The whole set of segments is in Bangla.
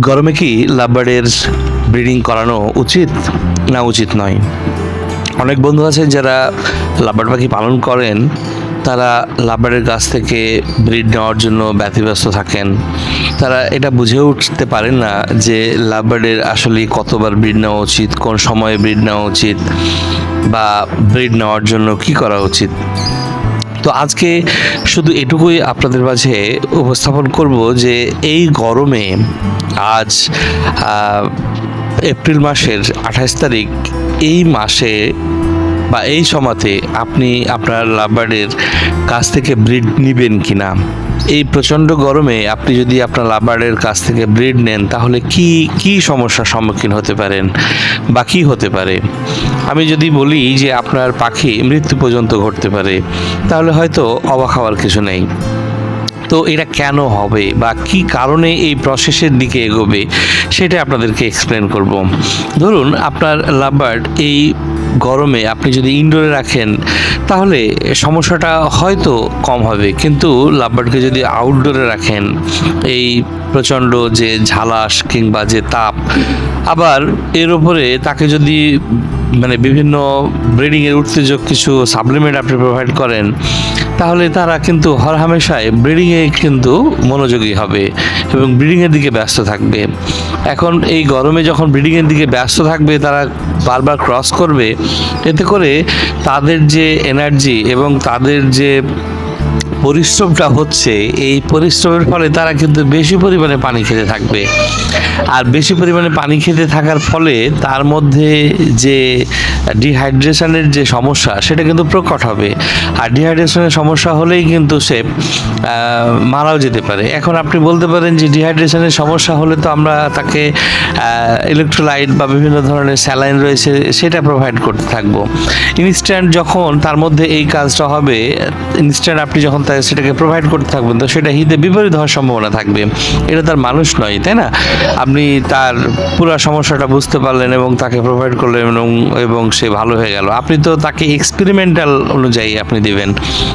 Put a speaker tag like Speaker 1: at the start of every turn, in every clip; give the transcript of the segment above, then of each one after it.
Speaker 1: গরমে কি লাভবার্ডের ব্রিডিং করানো উচিত? না, উচিত নয়। অনেক বন্ধু আছেন যারা লাভবার্ড পাখি পালন করেন, তারা লাভবার্ডের গাছ থেকে ব্রিড নেওয়ার জন্য ব্যতিব্যস্ত থাকেন। তারা এটা বুঝে উঠতে পারেন না যে লাভবার্ডের আসলে কতবার ব্রিড নেওয়া উচিত, কোন সময়ে ব্রিড নেওয়া উচিত, বা ব্রিড নেওয়ার জন্য কি করা উচিত। তো আজকে শুধু এটুকুই আপনাদের মাঝে উপস্থাপন করব যে এই গরমে আজ এপ্রিল মাসের আঠাশ তারিখ, এই মাসে বা এই সময়তে আপনি আপনার লাভবার্ডের কাছ থেকে ব্রিড নেবেন কিনা? এই প্রচণ্ড গরমে আপনি যদি আপনার লাভবার্ডের কাছ থেকে ব্রিড নেন, তাহলে কি কি সমস্যার সম্মুখীন হতে পারেন? বা কি হতে পারে? আমি যদি বলি যে আপনার পাখি মৃত্যু পর্যন্ত ঘটতে পারে, তাহলে হয়তো অবাক হওয়ার কিছু নেই। তো এটা কেন হবে? বা কি কারণে এই প্রসেসের দিকে এগোবে? সেটা আপনাদেরকে এক্সপ্লেন করব। ধরুন, আপনার লাভবার্ড এই গরমে আপনি যদি ইনডোরে রাখেন, তাহলে সমস্যাটা হয়তো কম হবে। কিন্তু লাভবার্ডকে যদি আউটডোরে রাখেন, এই প্রচণ্ড যে ঝালাস কিংবা যে তাপ, আবার এর উপরে তাকে যদি মানে বিভিন্ন ব্রিডিংয়ের উত্তেজক কিছু সাপ্লিমেন্ট আপনি প্রোভাইড করেন, তাহলে তারা কিন্তু হরহামেশায় ব্রিডিংয়ে কিন্তু মনোযোগী হবে এবং ব্রিডিংয়ের দিকে ব্যস্ত থাকবে। এখন এই গরমে যখন ব্রিডিংয়ের দিকে ব্যস্ত থাকবে, তারা বারবার ক্রস করবে এতে করে তাদের যে এনার্জি এবং তাদের যে পরিশ্রমটা হচ্ছে, এই পরিশ্রমের ফলে তারা কিন্তু বেশি পরিমাণে পানি খেতে থাকবে। আর বেশি পরিমাণে পানি খেতে থাকার ফলে তার মধ্যে যে ডিহাইড্রেশনের যে সমস্যা, সেটা কিন্তু প্রকট হবে। আর ডিহাইড্রেশনের সমস্যা হলেই কিন্তু সে মারাও যেতে পারে। এখন আপনি বলতে পারেন যে ডিহাইড্রেশনের সমস্যা হলে তো আমরা তাকে ইলেকট্রোলাইট বা বিভিন্ন ধরনের স্যালাইন রয়েছে, সেটা প্রোভাইড করতে থাকব। ইনস্ট্যান্ট যখন তার মধ্যে এই কাজটা হবে ইনস্ট্যান্ট আপনি যখন তা সেটাকে প্রোভাইড করতে থাকবেন। তো সেটা হিতে বিপরীত হওয়ার সম্ভাবনা থাকবে। এটা তার মানুষ নয়, তাই না? আপনি তার পুরো সমস্যাটা বুঝতে পারলেন এবং তাকে প্রোভাইড করলেন এবং সে ভালো হয়ে গেল। আপনি তো তাকে এক্সপেরিমেন্টাল অনুযায়ী আপনি দিবেন।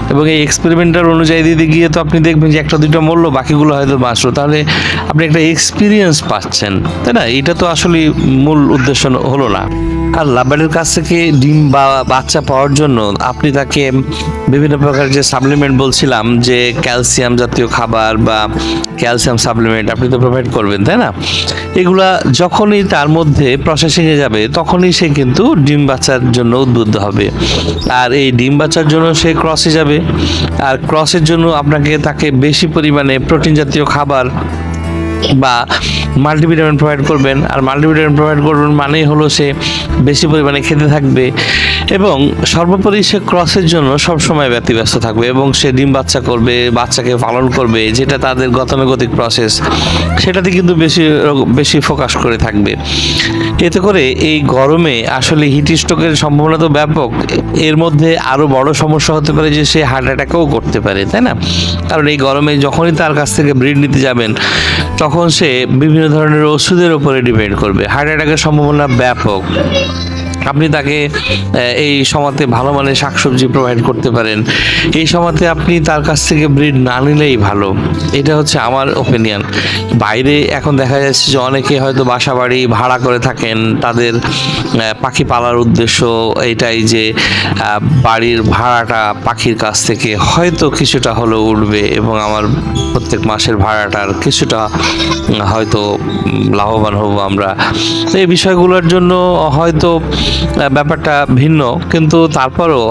Speaker 1: এবং এই এক্সপেরিমেন্টাল অনুযায়ী দিতে গিয়ে তো আপনি দেখবেন যে একটা, দুটো মরলো বাকিগুলো হয়তো বাঁচলো। তাহলে আপনি একটা এক্সপিরিয়েন্স পাচ্ছেন, তাই না? এটা তো আসলে মূল উদ্দেশ্য হলো না। আর লাভবার্ডের কাছ থেকে ডিম বা বাচ্চা পাওয়ার জন্য আপনি তাকে বিভিন্ন প্রকার যে সাপ্লিমেন্ট বলছিলাম যে ক্যালসিয়াম জাতীয় খাবার বা ক্যালসিয়াম সাপ্লিমেন্ট আপনি তো প্রোভাইড করবেন, তাই না? এগুলা যখনই তার মধ্যে প্রসেসিংয়ে যাবে, তখনই সে কিন্তু ডিম বাচ্চার জন্য উদ্বুদ্ধ হবে। আর এই ডিম বাচ্চার জন্য সে ক্রসে যাবে। আর ক্রসের জন্য আপনাকে তাকে বেশি পরিমাণে প্রোটিন জাতীয় খাবার বা মাল্টিভিটামিন প্রোভাইড করবেন। আর মাল্টিভিটামিন প্রোভাইড করবেন মানেই হলো সে বেশি পরিমাণে খেতে থাকবে এবং সর্বোপরি সে ক্রসের জন্য সবসময় ব্যতিব্যস্ত থাকবে এবং সে ডিম বাচ্চা করবে, বাচ্চাকে পালন করবে, যেটা তাদের গতানুগতিক প্রসেস সেটাতে কিন্তু বেশি বেশি ফোকাস করে থাকবে। এতে করে এই গরমে আসলে হিট স্ট্রোকের সম্ভাবনা তো ব্যাপক। এর মধ্যে আরও বড় সমস্যা হতে পারে যে সে হার্ট অ্যাটাকও করতে পারে, তাই না? কারণ এই গরমে যখনই তার কাছ থেকে ব্রিড নিতে যাবেন, তখন সে বিভিন্ন ধরনের ওষুধের উপরে ডিপেন্ড করবে। হার্ট অ্যাটাকের সম্ভাবনা ব্যাপক। আপনি তাকে এই সময়তে ভালো মানের শাকসবজি প্রোভাইড করতে পারেন। এই সময়তে আপনি তার কাছ থেকে ব্রিড না নিলেই ভালো। এটা হচ্ছে আমার ওপিনিয়ন বাইরে এখন দেখা যাচ্ছে যে অনেকে হয়তো বাসা বাড়ি ভাড়া করে থাকেন, তাদের পাখি পালার উদ্দেশ্য এটাই যে বাড়ির ভাড়াটা পাখির কাছ থেকে হয়তো কিছুটা হলেও উঠবে এবং আমার প্রত্যেক মাসের ভাড়াটার কিছুটা হয়তো লাভবান হব আমরা। এই বিষয়গুলোর জন্য হয়তো ব্যাপারটা ভিন্ন, কিন্তু তারপরও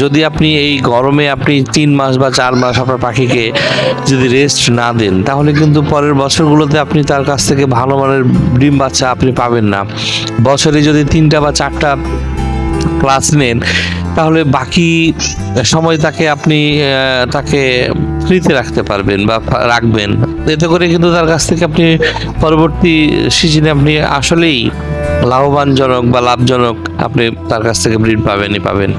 Speaker 1: যদি আপনি এই গরমে আপনি তিন মাস বা চার মাস আপনার পাখিকে যদি রেস্ট না দেন, তাহলে কিন্তু পরের বছরগুলোতে আপনি তার কাছ থেকে ভালো মানের ডিম বাচ্চা আপনি পাবেন না। বছরে যদি তিনটা বা চারটা ক্লাস নেন, তাহলে বাকি সময় তাকে আপনি তাকে ফ্রিতে রাখতে পারবেন বা রাখবেন। এতে করে কিন্তু তার কাছ থেকে আপনি পরবর্তী সিজনে আপনি আসলেই লাভবানজনক বা লাভজনক আপনি তার কাছ থেকে ব্রিড পাবেনই পাবেন।